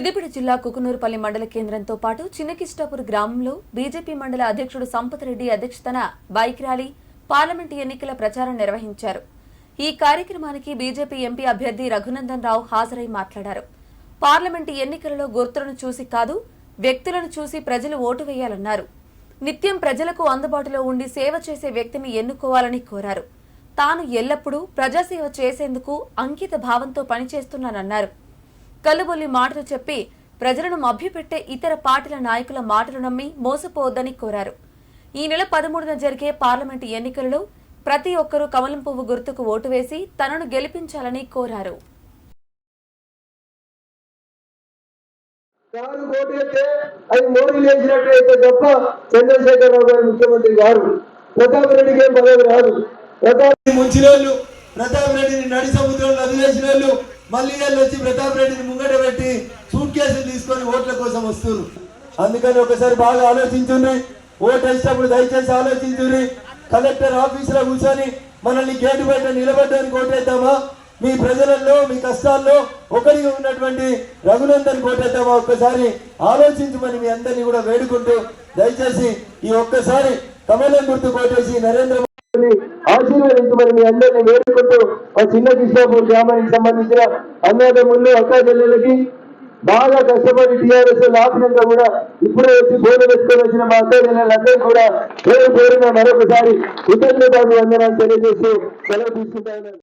సిద్దిపేట జిల్లా కుకునూరుపల్లి మండల కేంద్రంతో పాటు చిన్నకిష్టాపూర్ గ్రామంలో బీజేపీ మండల అధ్యక్షుడు సంపత్ రెడ్డి అధ్యక్షతన బైక్ ర్యాలీ పార్లమెంటు ఎన్నికల ప్రచారం నిర్వహించారు. ఈ కార్యక్రమానికి బీజేపీ ఎంపీ అభ్యర్థి రఘునందన్ రావు హాజరై మాట్లాడారు. పార్లమెంటు ఎన్నికలలో గుర్తులను చూసి కాదు వ్యక్తులను చూసి ప్రజలు ఓటు వేయాలన్నారు. నిత్యం ప్రజలకు అందుబాటులో ఉండి సేవ చేసే వ్యక్తిని ఎన్నుకోవాలని కోరారు. తాను ఎల్లప్పుడూ ప్రజాసేవ చేసేందుకు అంకిత భావంతో పనిచేస్తున్నానన్నారు. కలుబొల్లి మాటలు చెప్పి ప్రజలను మభ్యపెట్టే ఇతర పార్టీల నాయకుల మాటలు నమ్మి మోసపోవద్దని కోరారు. ఈ నెల పదమూడున జరిగే పార్లమెంటు ఎన్నికలలో ప్రతి ఒక్కరూ కమలం పువ్వు గుర్తుకు ఓటు వేసి తనను గెలిపించాలని కోరారు. కారు ఓటేస్తే అది మోడీ లేచినట్టయితే తప్ప చంద్రశేఖరరావు గారు ముఖ్యమంత్రి గారు ప్రతాప్ రెడ్డికి ఏం పదవి రాదు. ప్రతాప్ ముంచిన వాళ్ళు ప్రతాప్ రెడ్డిని నడి సముద్రంలో వదిలేసిన వాళ్ళు మళ్ళీ వాళ్ళు వచ్చి ప్రతాప్ రెడ్డిని ముంగట పెట్టి సూట్ కేసులు తీసుకొని ఓట్ల కోసం వస్తున్నారు. అందుకని ఒకసారి బాగా ఆలోచించుండ్రి. ఓటు వేసేటప్పుడు దయచేసి ఆలోచించుండ్రి. కలెక్టర్ ఆఫీసులో కూర్చొని మనల్ని గేటు బయట నిలబడ్డానికి ఓటేద్దామా? మీ ప్రజలలో మీ కష్టాల్లో ఒకరిగా ఉన్నటువంటి రఘునందన్ కోటేద్దామా ఒక్కసారి ఆలోచించమని మీ అందరినీ కూడా వేడుకుంటూ దయచేసి ఈ ఒక్కసారి కమలం గుర్తు కోటేసి నరేంద్ర ఆశీర్వదించమని మీ అందరినీ వేడుకుంటూ మా చిన్న కృష్ణాపూర్ గ్రామానికి సంబంధించిన అన్నదమ్ముళ్ళు అక్క చెల్లెలకి బాగా కష్టపడి టీఆర్ఎస్ ఆపినాక కూడా ఇప్పుడే వచ్చి బోర్డు పెట్టుకొని వచ్చిన మా అక్క చెల్లెలందరూ కూడా పేరు పేరున మరొకసారి కృతజ్ఞత వందనాలు తెలియజేస్తూ సెలవు తీసుకుంటా ఉన్నాను.